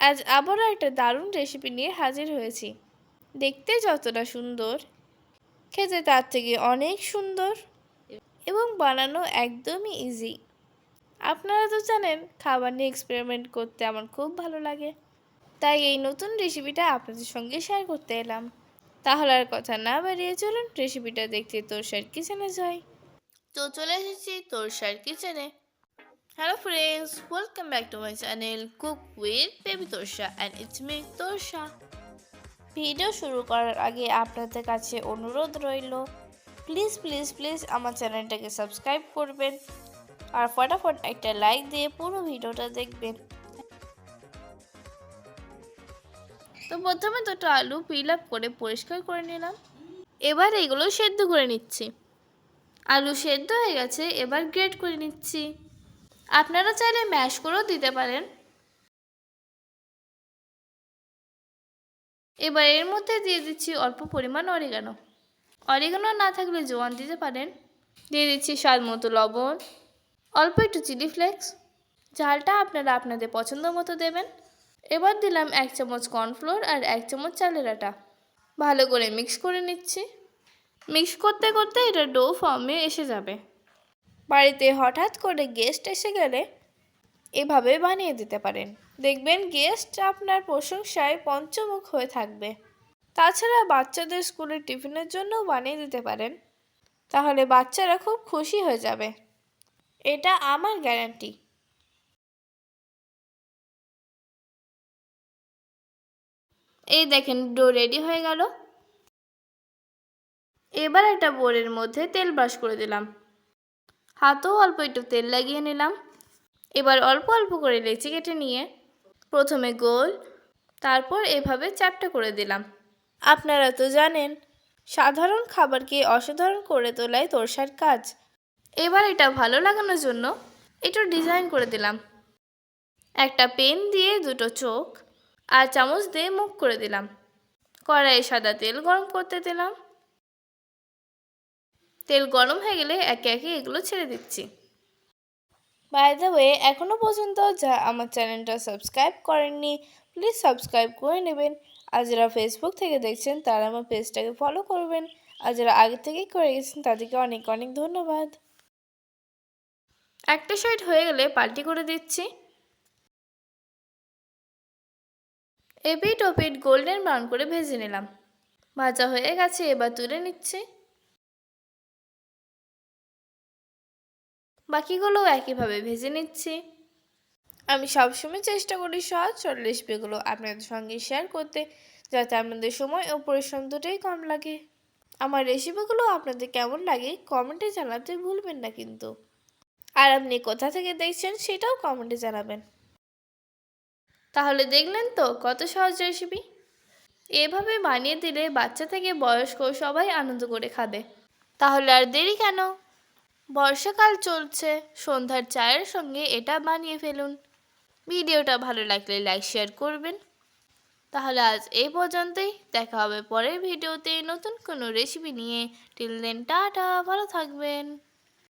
আজ আবারও একটা দারুণ রেসিপি নিয়ে হাজির হয়েছি। দেখতে যতটা সুন্দর, খেতে তার থেকে অনেক সুন্দর এবং বানানো একদমই ইজি আপনারা তো জানেন, খাবার নিয়ে এক্সপেরিমেন্ট করতে আমার খুব ভালো লাগে। তাই এই নতুন রেসিপিটা আপনাদের সঙ্গে শেয়ার করতে এলাম। তাহলে আর কথা না বাড়িয়ে চলুন রেসিপিটা দেখতে তোর তোরসার কিচেনে যাই। তো চলে এসেছি তোর তোরসার কিচেনে hello friends welcome back to my channel cook with baby Torsha and it's me Torsha video শুরু করার আগে আপনাদের কাছে অনুরোধ রইল প্লিজ প্লিজ প্লিজ আমার চ্যানেলটাকে সাবস্ক্রাইব করবেন আর ফটাফট একটা লাইক দিয়ে পুরো ভিডিওটা দেখবেন। তো প্রথমে দুটো আলু পিল আপ করে পরিষ্কার করে নিলাম। এবার এগুলো সেদ্ধ করে নিচ্ছি। আলু সেদ্ধ হয়ে গেছে এবার গ্রেট করে নিচ্ছি। আপনারা চাইলে ম্যাশ করেও দিতে পারেন। এবার এর মধ্যে দিয়ে দিচ্ছি অল্প পরিমাণ অরিগানো অরিগানো না থাকলে জোয়ান দিতে পারেন। দিয়ে দিচ্ছি স্বাদ মতো লবণ, অল্প একটু চিলি ফ্লেক্স ঝালটা আপনারা আপনাদের পছন্দ মতো দেবেন। এবার দিলাম এক চামচ কর্নফ্লোর আর এক চামচ চালের আটা। ভালো করে মিক্স করে নিচ্ছি। মিক্স করতে করতে এটা ডো ফর্মে এসে যাবে। বাড়িতে হঠাৎ করে গেস্ট এসে গেলে এভাবে বানিয়ে দিতে পারেন। দেখবেন গেস্ট আপনার প্রশংসায় পঞ্চমুখ হয়ে থাকবে। তাছাড়া বাচ্চাদের স্কুলের টিফিনের জন্যও বানিয়ে দিতে পারেন। তাহলে বাচ্চারা খুব খুশি হয়ে যাবে। এটা আমার গ্যারান্টি এই দেখেন ডো রেডি হয়ে গেল। এবার একটা বোরের মধ্যে তেল ব্রাশ করে দিলাম। হাতেও অল্প একটু তেল লাগিয়ে নিলাম। এবার অল্প অল্প করে লেচি কেটে নিয়ে প্রথমে গোল, তারপর এভাবে চ্যাপটা করে দিলাম। আপনারা তো জানেন, সাধারণ খাবারকে অসাধারণ করে তোলাই তোরসার কাজ। এবার এটা ভালো লাগানোর জন্য একটু ডিজাইন করে দিলাম। একটা পেন দিয়ে দুটো চোখ আর চামচ দিয়ে মুখ করে দিলাম। কড়াইয়ে সাদা তেল গরম করতে দিলাম। তেল গরম হয়ে গেলে একে একে এগুলো ছেড়ে দিচ্ছি। বাই দ্য ওয়ে এখনও পর্যন্ত যা আমার চ্যানেলটা সাবস্ক্রাইব করেননি প্লিজ সাবস্ক্রাইব করে নেবেন। আর যারা ফেসবুক থেকে দেখছেন তারা আমার পেজটাকে ফলো করবেন। আর যারা আগে থেকেই করে গেছেন তাদেরকে অনেক অনেক ধন্যবাদ। একটা সাইড হয়ে গেলে পাল্টি করে দিচ্ছি। এপিট ওপিট গোল্ডেন ব্রাউন করে ভেজে নিলাম। ভাজা হয়ে গেছে এবার তুলে নিচ্ছি। বাকিগুলোও একইভাবে ভেজে নিচ্ছি। আমি সবসময় চেষ্টা করি সহজ সরল রেসিপিগুলো আপনাদের সঙ্গে শেয়ার করতে, যাতে আপনাদের সময় ও পরিশ্রম দুটোই কম লাগে। আমার রেসিপিগুলো আপনাদের কেমন লাগে কমেন্টে জানাতে ভুলবেন না কিন্তু। আর আপনি কোথা থেকে দেখছেন সেটাও কমেন্টে জানাবেন। তাহলে দেখলেন তো কত সহজ রেসিপি। এভাবে বানিয়ে দিলে বাচ্চা থেকে বয়স্ক সবাই আনন্দ করে খাবে। তাহলে আর দেরি কেন? বর্ষাকাল চলছে, সন্ধ্যার চায়ের সঙ্গে এটা বানিয়ে ফেলুন। ভিডিওটা ভালো লাগলে লাইক, শেয়ার করবেন। তাহলে আজ এই পর্যন্তই, দেখা হবে পরের ভিডিওতে নতুন কোনো রেসিপি নিয়ে। টিল দেন টাটা, ভালো থাকবেন।